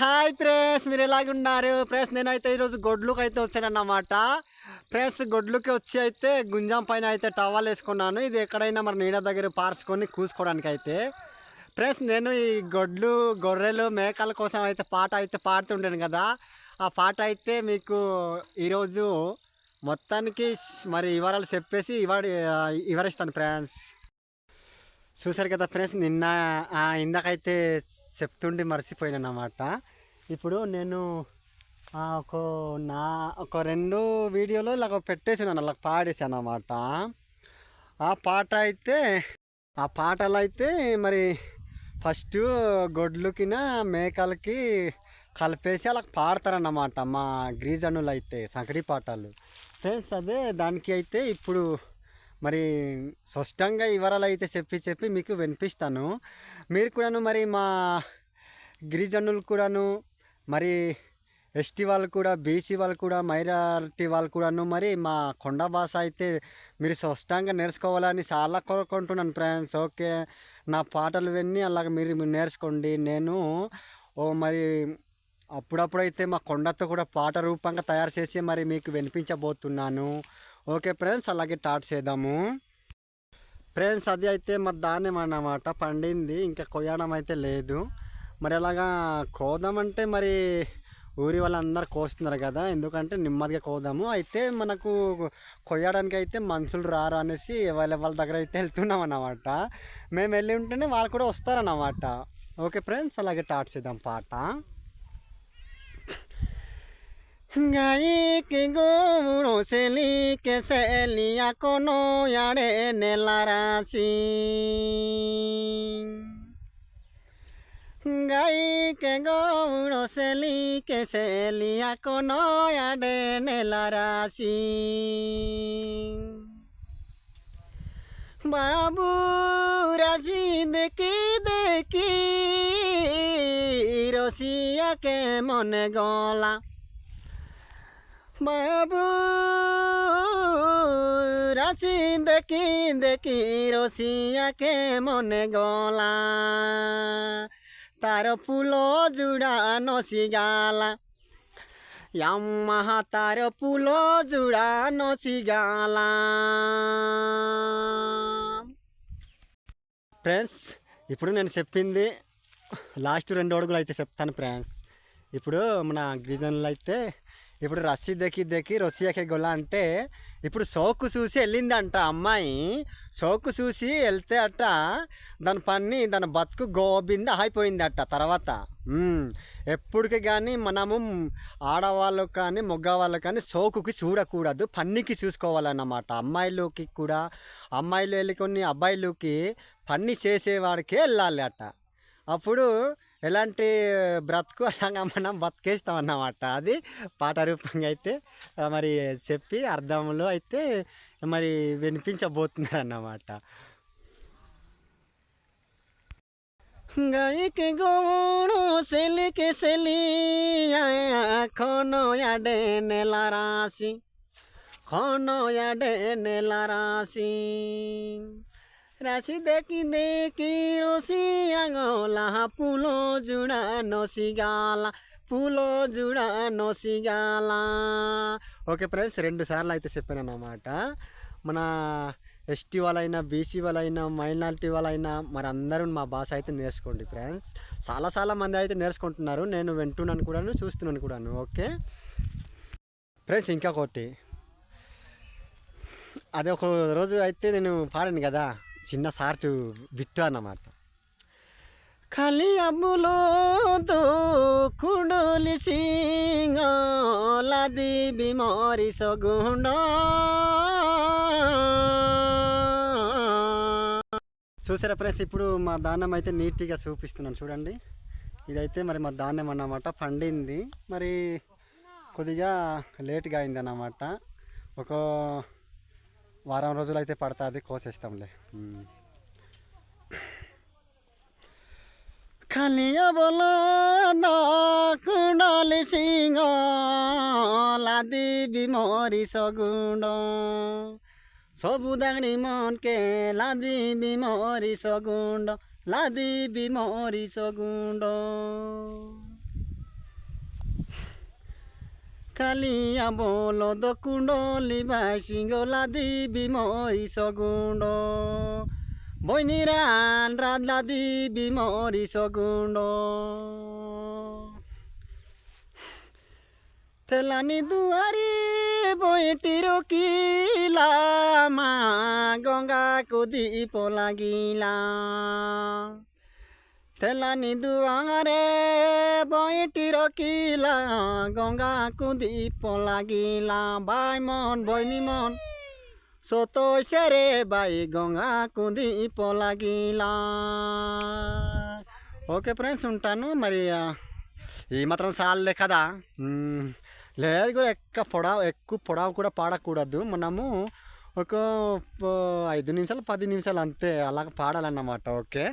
Hi praise మీరు ఎలాగున్నారు praise నేనైతే ఈరోజు గొడ్లుకి అయితే వచ్చానన్నమాట. ప్రేస్ గొడ్లుకి వచ్చి అయితే గుంజం పైన అయితే టవల్ వేసుకున్నాను. ఇది ఎక్కడైనా మరి నీడ దగ్గర పార్చుకొని కూసుకోవడానికి అయితే ప్రేస్ నేను ఈ గొడ్లు గొర్రెలు మేకల కోసం అయితే పాట అయితే పాడుతుంటాను కదా. ఆ పాట అయితే మీకు ఈరోజు మొత్తానికి మరి వివరాలు చెప్పేసి ఇవ వివరిస్తాను ఫ్రెండ్స్. చూసారు కదా ఫ్రెండ్స్ నిన్న ఆ, ఇందాకైతే చెప్తుండి మర్చిపోయాను అన్నమాట ఇప్పుడు నేను ఒక నా ఒక రెండు వీడియోలో ఇలా పెట్టేసాను అలా పాడేసాను అన్నమాట ఆ పాట అయితే ఆ పాటలు అయితే మరి ఫస్ట్ గొడ్లుకిన మేకలకి కలిపేసి అలా పాడతారన్నమాట మా గిరిజనులు అయితే సంకటి పాటలు. ఫ్రెండ్స్ అదే దానికి అయితే ఇప్పుడు మరి స్పష్టంగా వివరాలు అయితే చెప్పి చెప్పి మీకు వినిపిస్తాను. మీరు కూడాను మరి మా గిరిజనులు కూడాను మరి ఎస్టీ వాళ్ళు కూడా బీసీ వాళ్ళు కూడా మైనారిటీ వాళ్ళు కూడాను మరి మా కొండ భాష అయితే మీరు స్పష్టంగా నేర్చుకోవాలని చాలా కోరుకుంటున్నాను ఫ్రెండ్స్. ఓకే? నా పాటలు విని అలాగ మీరు మీరు నేర్చుకోండి. నేను ఓ మరి అప్పుడప్పుడైతే మా కొండతో కూడా పాట రూపంగా తయారు చేసి మరి మీకు వినిపించబోతున్నాను. ఓకే ఫ్రెండ్స్ అలాగే స్టార్ట్ చేద్దాము. ఫ్రెండ్స్ అది అయితే మరి దాన్ని అన్నమాట పండింది ఇంకా కొయ్యడం అయితే లేదు. మరి అలాగా కోదామంటే మరి ఊరి వాళ్ళందరూ కోస్తున్నారు కదా ఎందుకంటే నెమ్మదిగా కోదాము. అయితే మనకు కొయ్యడానికి అయితే మనుషులు రారు అనేసి వాళ్ళ వాళ్ళ దగ్గర అయితే వెళ్తున్నాం అన్నమాట. మేము వెళ్ళి ఉంటేనే వాళ్ళు కూడా వస్తారన్నమాట. ఓకే ఫ్రెండ్స్ అలాగే స్టార్ట్ చేద్దాం పాట. গাইকি গুড়ো সেলিকে সেলিয়া কোনো আড়ে নেলারাসি গাইকে গৌড়ো সেলিকে সেলিয়া কোনো আড়ে নেলারাসি বাবু রাজি দেখি দেখি রসিয়াকে মনে গলা బాబు রাশি দেখি দেখি রসিয়াকে মনে গলা তার ফুল জুড়া নসি গালা ইয়াম্মাহা তার ফুল জুড়া নসি গালা ఫ్రెండ్స్ ఇప్పుడు నేను చెప్పింది లాస్ట్ రెండు అడుగులు అయితే చెప్తాను ఫ్రెండ్స్. ఇప్పుడు మన గిరిజనులు అయితే ఇప్పుడు రస్సీ దెక్కి దెక్కి రొసియాకి గొల్ల అంటే ఇప్పుడు సోకు చూసి వెళ్ళిందంట అమ్మాయి. సోకు చూసి వెళ్తే అట్ట దాని పని దాని బతుకు గోబింద అయిపోయిందట తర్వాత. ఎప్పటికి కానీ మనము ఆడవాళ్ళు కానీ మగవాళ్ళు కానీ సోకుకి చూడకూడదు పన్నికి చూసుకోవాలన్నమాట. అమ్మాయిలకి కూడా అమ్మాయిలు వెళ్ళి కొన్ని అబ్బాయిలకి పన్ని చేసేవాడికే వెళ్ళాలి అట అప్పుడు ఎలాంటి బ్రతుకు అలాగా మనం బతికేస్తాం అన్నమాట అది పాట రూపంగా అయితే ఆ, మరి చెప్పి అర్థంలో అయితే మరి వినిపించబోతున్నారు అన్నమాట গাইকে গৌড় সেলিকে সেলি খন ইয়াডে নেলা রাশি খন ইয়াডে নেলা রাশি রাশি দেখি দেখি রসিয়া গলা পুলো জুড়া নসি గాలా పూలో జుడ నొసిగాల ఓకే ఫ్రెండ్స్ రెండు సార్లు అయితే చెప్పాను అన్నమాట మన ఎస్టీ వాళ్ళైనా బీసీ వాళ్ళైనా మైనారిటీ వాళ్ళైనా మరి అందరూ మా భాష అయితే నేర్చుకోండి ఫ్రెండ్స్ చాలా చాలా మంది అయితే నేర్చుకుంటున్నారు నేను వింటున్నాను కూడాను చూస్తున్నాను కూడాను ఓకే ఫ్రెండ్స్ ఇంకొకటి అది ఒక రోజు అయితే నేను పాడాను కదా చిన్న సార్టు విట్టు అన్నమాట. కలియములో దూకుడులి సింగలది బిమారి సగుండ. చూసారా ఫ్రెండ్స్ ఇప్పుడు మా దాన్నం అయితే నీట్గా చూపిస్తున్నాను చూడండి. ఇదైతే మరి మా దాన్నం అన్నమాట పండింది. మరి కొద్దిగా లేట్గా అయింది అన్నమాట ఒక వారం రోజులు అయితే పడుతుంది కోసేస్తాంలే ఉమ్. খালিয়া বলা না কুণ্ডলি সিংহ লাদি বিমরি সগুণ্ড সবু দাঙি মনকে লাদি বিমরি সগুণ্ড লাদি বিমরি সগুণ্ড খালিয়া বলদ কুণ্ডলি বাই সিঙ্গলা দিবি মই সগুণ্ড বৈনিরান রাধলা দিবি মরি সগুণ্ড ঠেলানি দুয়ারি বইটির কিলা মা গঙ্গা কুদি পলাগিলা తెల్లని దువారే বইটির কিলা গঙ্গা কুদীপ লাগিলা বাই মন বইনি মন সতৈছে রে বাই గంగా కుదీప লাগিలా ఓకే ఫ్రెండ్స్ ఉంటాను. మరి ఈ మాత్రం సాలే కదా. లేదు కూడా ఎక్క పొడవు ఎక్కువ పొడవు కూడా పాడకూడదు. మనము ఒక ఐదు నిమిషాలు పది నిమిషాలు అంతే అలాగ పాడాలన్నమాట. ఓకే?